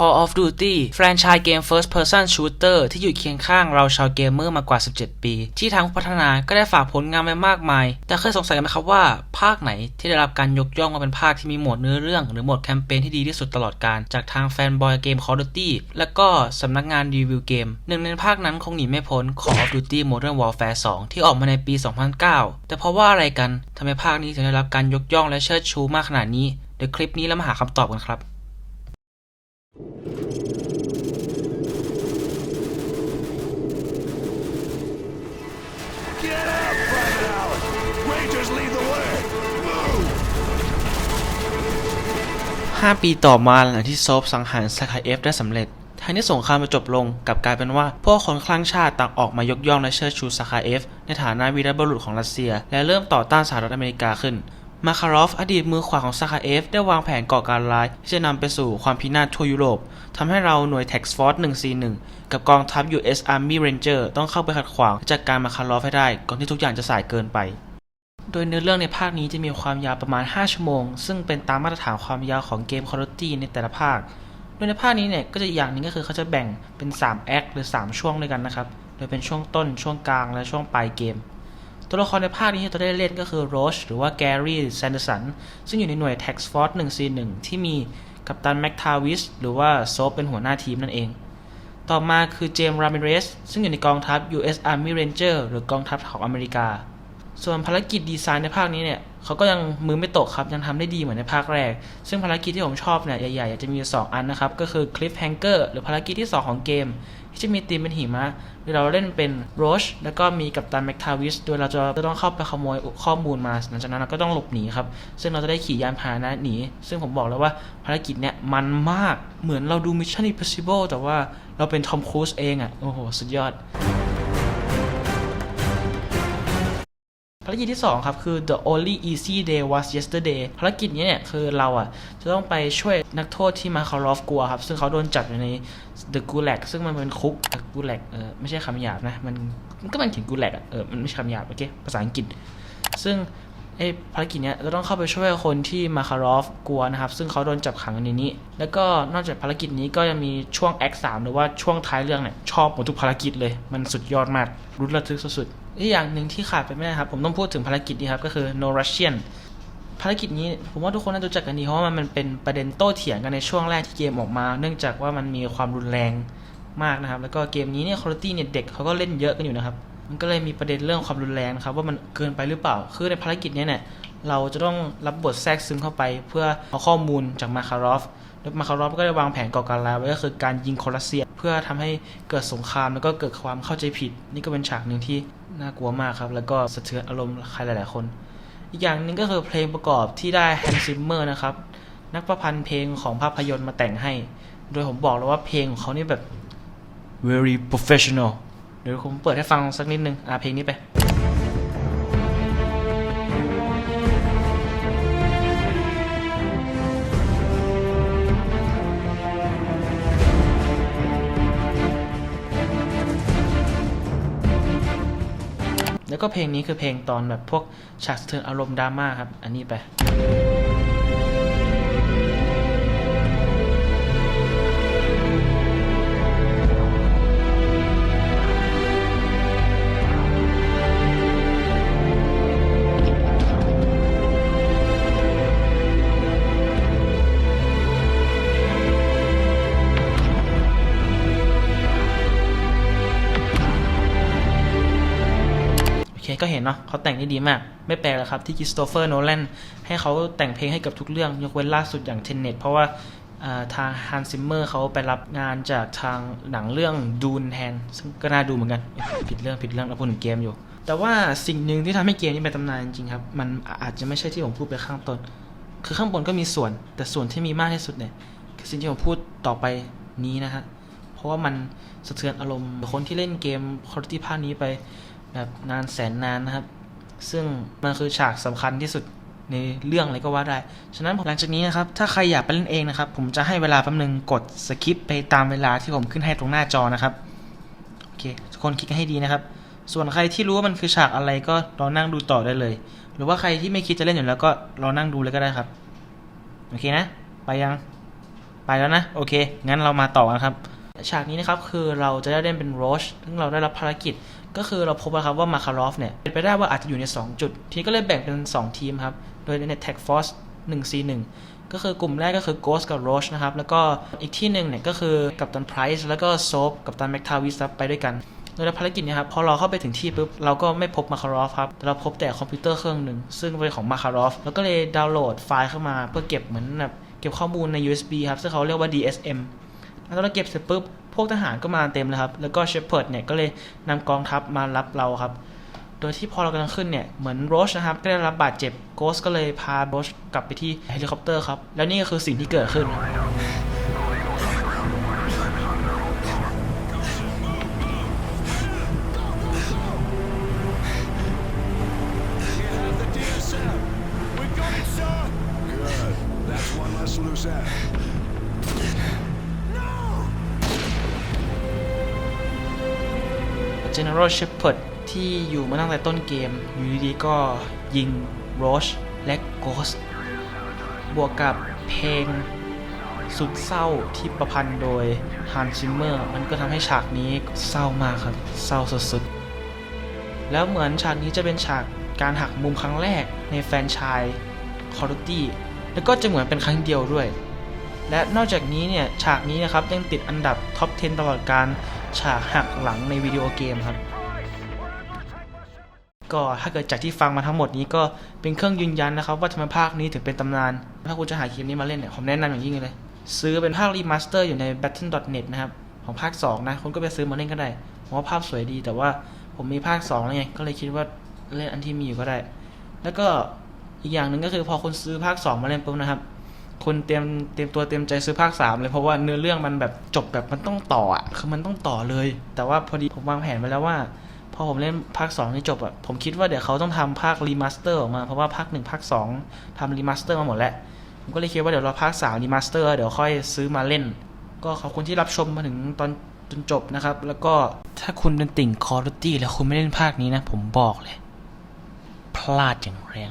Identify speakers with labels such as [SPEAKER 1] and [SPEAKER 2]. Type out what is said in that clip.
[SPEAKER 1] Call of Duty แฟรนไชส์เกม First Person Shooter ที่อยู่เคียงข้างเราชาวเกมเมอร์มากว่า 17 ปี ที่ทางพัฒนาก็ได้ฝากผลงานไว้มากมาย แต่เคยสงสัยไหมครับว่า ภาคไหนที่ได้รับการยกย่องว่าเป็นภาคที่มีโหมดเนื้อเรื่อง หรือโหมดแคมเปญที่ดีที่สุดตลอดการ จากทางแฟนบอยเกม Call of Duty และก็สำนักงานรีวิวเกม หนึ่งในภาคนั้นคงหนีไม่พ้น Call of Duty Modern Warfare 2 ที่ออกมาในปี 2009 แต่เพราะว่าอะไรกันทำไมภาคนี้ถึงได้รับการยกย่องและเชิดชูมากขนาดนี้เดี๋ยวคลิปนี้เรามาหาคำตอบกันครับ 5 ปีต่อมาหลังที่โซฟสังหารสกายเอฟได้สำเร็จแทนที่สงครามจะจบลงกับกลายเป็นว่า พวกคนคลั่งชาติต่างออกมายกย่องและเชิดชูสกายเอฟ ในฐานะวีรบุรุษของรัสเซีย และเริ่มต่อต้านสหรัฐอเมริกาขึ้น มาคารอฟ อดีตมือขวาของสกายเอฟ ได้วางแผนก่อการร้าย ที่จะนำไปสู่ความพินาศทั่วยุโรปทำให้เราหน่วย Tax Force 141 กับกองทัพ US Army Ranger ต้องเข้าไปขัดขวางจัดการมาคารอฟให้ได้ ก่อนที่ทุกอย่างจะสายเกินไป โดยเนื้อเรื่องในภาคนี้จะมีความยาวประมาณ 5 ชั่วโมง ซึ่งเป็นตามมาตรฐานความยาวของเกม Call of Duty ในแต่ละภาค โดยในภาคนี้เนี่ยก็จะอย่างหนึงก็คือเขาจะแบ่งเป็น3แอคหรือ 3 ช่วงด้วยกันนะครับ โดยเป็นช่วงต้น ช่วงกลาง และช่วงปลายเกม ตัวละครในภาคนี้ที่เราได้เล่นก็คือโรชหรือว่าแกรี่แซนเดอร์สัน ซึ่งอยู่ในหน่วย Tax Force 141 ที่มีกัปตันแม็กทาวิสหรือว่าโซฟเป็นหัวหน้าทีมนั่นเอง ต่อมาคือเจมส์รามิเรสซึ่งอยู่ในกองทัพ US Army Ranger หรือกองทัพของอเมริกา ส่วนภารกิจดีไซน์ในภาคนี้เนี่ยเขาก็ยังมือไม่ตกครับ ยังทำได้ดีเหมือนในภาคแรก ซึ่งภารกิจที่ผมชอบเนี่ยใหญ่ๆจะมีอยู่สองอันนะครับ ก็คือ Cliffhanger หรือภารกิจที่ 2 ของเกม ที่จะมีธีมเป็นหิมะโดยเราเล่นเป็นโรชแล้วก็มีกัปตันแม็กทาวิสโดยเราจะต้องเข้าไปขโมยข้อมูลมาหลังจากนั้นเราก็ต้องหลบหนีครับ ซึ่งเราจะได้ขี่ยานพาหนะหนี ซึ่งผมบอกแล้วว่าภารกิจเนี่ยมันมากเหมือนเราดู Mission Impossible แต่ว่าเราเป็นทอมครูซเองอะ่ะโอ้โหสุดยอด ภารกิจที่2ครับคือ the only easy day was yesterday ภารกิจนี้เนี่ยคือเราอะจะต้องไปช่วยนักโทษที่มาคารอฟกลัวครับ ซึ่งเขาโดนจับอยู่ใน the gulag ซึ่งมันเป็นคุก the gulag เออไม่ใช่คำหยาบนะมันมันก็มันเขียน gulag อะเออมันไม่ใช่คำหยาบโอเคภาษาอังกฤษ ซึ่ง ไอ้ภารกิจเนี้ยเราต้องเข้าไปช่วยคนที่มาคารอฟกลัวนะครับ ซึ่งเขาโดนจับขังอยู่ในนี้ แล้วก็นอกจากภารกิจนี้ก็ยังมีช่วงแอคสามหรือว่าช่วงท้ายเรื่องเนี่ยชอบหมดทุกภารกิจเลย มันสุดยอดมากรุนระทึกสุดๆอีกอย่างหนึ่งที่ขาดไปไม่ได้ครับ ผมต้องพูดถึงภารกิจนี้ครับก็คือ no Russian ภารกิจนี้ผมว่าทุกคนน่าจะรู้จักกันดีเพราะว่ามันเป็นประเด็นโต้เถียงกันในช่วงแรกที่เกมออกมา เนื่องจากว่ามันมีความรุนแรงมากนะครับ แล้วก็เกมนี้เนี่ยคุณภาพเนี่ยเด็กเขาก็เล่นเยอะกันอยู่นะครับ มันก็เลยมีประเด็นเรื่องความรุนแรงนะครับว่ามันเกินไปหรือเปล่า คือในภารกิจนี้เนี่ยเราจะต้องรับบทแทรกซึมเข้าไป เพื่อเอาข้อมูลจากมาคารอฟแล้วมาคารอฟก็ได้วางแผนก่อการร้ายไว้ก็คือการยิงคนรัสเซีย เพื่อทำให้เกิดสงครามแล้วก็เกิดความเข้าใจผิด นี่ก็เป็นฉากหนึ่งที่น่ากลัวมากครับ แล้วก็สะเทือนอารมณ์ใครหลาย ๆ คน อีกอย่างหนึ่งก็คือเพลงประกอบที่ได้แฮนซิมเมอร์นะครับนักประพันธ์เพลงของภาพยนตร์มาแต่งให้ โดยผมบอกเลยว่าเพลงของเขานี่แบบ very professional ดี๋ยวผมเปิดให้ฟังสักนิดนึงอ่าเพลงนี้ไปแล้วก็เพลงนี้คือเพลงตอนแบบพวกฉากสะเทือนอารมณ์ดราม่าครับ อันนี้ไป ห็นเนาะเขาแต่งได้ดีมาก ไม่แปลกเลยครับที่คริสโตเฟอร์โนแลนให้เขาแต่งเพลงให้กับทุกเรื่อง ยกเว้นล่าสุดอย่างเทนเน็ตเพราะว่าทางฮันซิมเมอร์เขาไปรับงานจากทางหนังเรื่องดูนแทนซึ่งก็น่าดูเหมือนกัน ผิดเรื่องผิดเรื่องเราพูดถึงเกมอยู่ แต่ว่าสิ่งหนึ่งที่ทำให้เกมนี้เป็นตำนานจริงครับ มันอาจจะไม่ใช่ที่ผมพูดไปข้างต้น คือข้างบนก็มีส่วน แต่ส่วนที่มีมากที่สุดเนี่ยคือสิ่งที่ผมพูดต่อไปนี้นะฮะเพราะว่ามันสะเทือนอารมณ์คนที่เล่นเกมคอร์ตี้ภาคนี้ไป แบบนานแสนนานนะครับ ซึ่งมันคือฉากสำคัญที่สุดในเรื่องเลยก็ว่าได้ ฉะนั้นหลังจากนี้นะครับ ถ้าใครอยากไปเล่นเองนะครับ ผมจะให้เวลาแป๊บนึงกดสคิปไปตามเวลาที่ผมขึ้นให้ตรงหน้าจอนะครับ โอเค ทุกคนคลิกให้ดีนะครับ ส่วนใครที่รู้ว่ามันคือฉากอะไรก็รอนั่งดูต่อได้เลย หรือว่าใครที่ไม่คิดจะเล่นอยู่แล้วก็รอนั่งดูเลยก็ได้ครับ โอเคนะ ไปยัง ไปแล้วนะ โอเค งั้นเรามาต่อกันครับ ฉากนี้นะครับคือเราจะได้เล่นเป็นโรชซึ่งเราได้รับภารกิจ ก็คือเราพบนะครับว่ามาคารอฟเนี่ยเป็นไปได้ว่าอาจจะอยู่ใน 2 จุด ทีก็เลยแบ่งเป็น 2 ทีมครับ โดยใน Tag Force 1 C 1ก็คือกลุ่มแรกก็คือ Ghost กับ Roche นะครับ แล้วก็อีกที่หนึ่งเนี่ยก็คือกับตันไพรส์แล้วก็โซฟกับตันแมคทาวิสไปด้วยกันโดยในภารกิจนี้ครับพอเราเข้าไปถึงที่ปุ๊บเราก็ไม่พบมาคารอฟครับแต่เราพบแต่คอมพิวเตอร์เครื่องหนึ่ง ซึ่งเป็นของมาคารอฟแล้วก็เลยดาวน์โหลดไฟล์เข้ามาเพื่อเก็บเหมือนแบบเก็บข้อมูลใน USB ครับซึ่งเขาเรียกว่า DSM แล้วตอนเราเก็บเสร็จปุ๊บ วกทหารก็มาเต็มเลยครับ แล้วก็เชฟเพิร์ดเนี่ยก็เลยนำกองทัพมารับเราครับ โดยที่พอเรากำลังขึ้นเนี่ย เหมือนโรชนะครับ ก็ได้รับบาดเจ็บ โกสก็เลยพาโรชกลับไปที่เฮลิคอปเตอร์ครับ แล้วนี่ก็คือสิ่งที่เกิดขึ้น General Shepard ที่อยู่มาตั้งแต่ต้นเกม อยู่ดีๆก็ยิงโรชและโกสบวกกับเพลงสุดเศร้าที่ประพันธ์โดยฮันซิมเมอร์มันก็ทำให้ฉากนี้เศร้ามากครับ เศร้าสุดๆ แล้วเหมือนฉากนี้จะเป็นฉากการหักมุมครั้งแรกในแฟนชาย Call of Duty แล้วก็จะเหมือนเป็นครั้งเดียวด้วย และนอกจากนี้เนี่ย ฉากนี้นะครับยังติดอันดับท็อป 10 ตลอดการ ฉากหักหลังในวิดีโอเกมครับ ก็ถ้าเกิดจากที่ฟังมาทั้งหมดนี้ก็เป็นเครื่องยืนยันนะครับ ว่าทำไมภาคนี้ถึงเป็นตำนาน ถ้าคุณจะหาเกมนี้มาเล่นเนี่ยผมแนะนำอย่างยิ่งเลย ซื้อเป็นภาครีมาสเตอร์อยู่ใน battle.net นะครับ ของภาค 2 นะคุณก็ไปซื้อมาเล่นก็ได้ผมว่าภาพสวยดี แต่ว่าผมมีภาค2แล้วไงก็เลยคิดว่าเล่นอันที่มีอยู่ก็ได้ แล้วก็อีกอย่างหนึ่งก็คือพอคุณซื้อภาค 2 มาเล่นปุ๊บนะครับ คุณเตรียมเตรียมตัวเตรียมใจซื้อภาค3เลยเพราะว่าเนื้อเรื่องมันแบบจบแบบมันต้องต่ออะคือมันต้องต่อเลย แต่ว่าพอดีผมวางแผนไว้แล้วว่าพอผมเล่นภาค2นี่จบอะผมคิดว่าเดี๋ยวเขาต้องทำภาครีมาสเตอร์ออกมา เพราะว่าภาค1ภาค2ทำรีมาสเตอร์มาหมดแล้ว ผมก็เลยคิดว่าเดี๋ยวรอภาค3รีมาสเตอร์เดี๋ยวค่อยซื้อมาเล่น ก็ขอบคุณที่รับชมมาถึงตอนจนจบนะครับ แล้วก็ถ้าคุณเป็นติ่งคอร์ดตี้แล้วคุณไม่เล่นภาคนี้นะ ผมบอกเลย พลาดอย่างแรง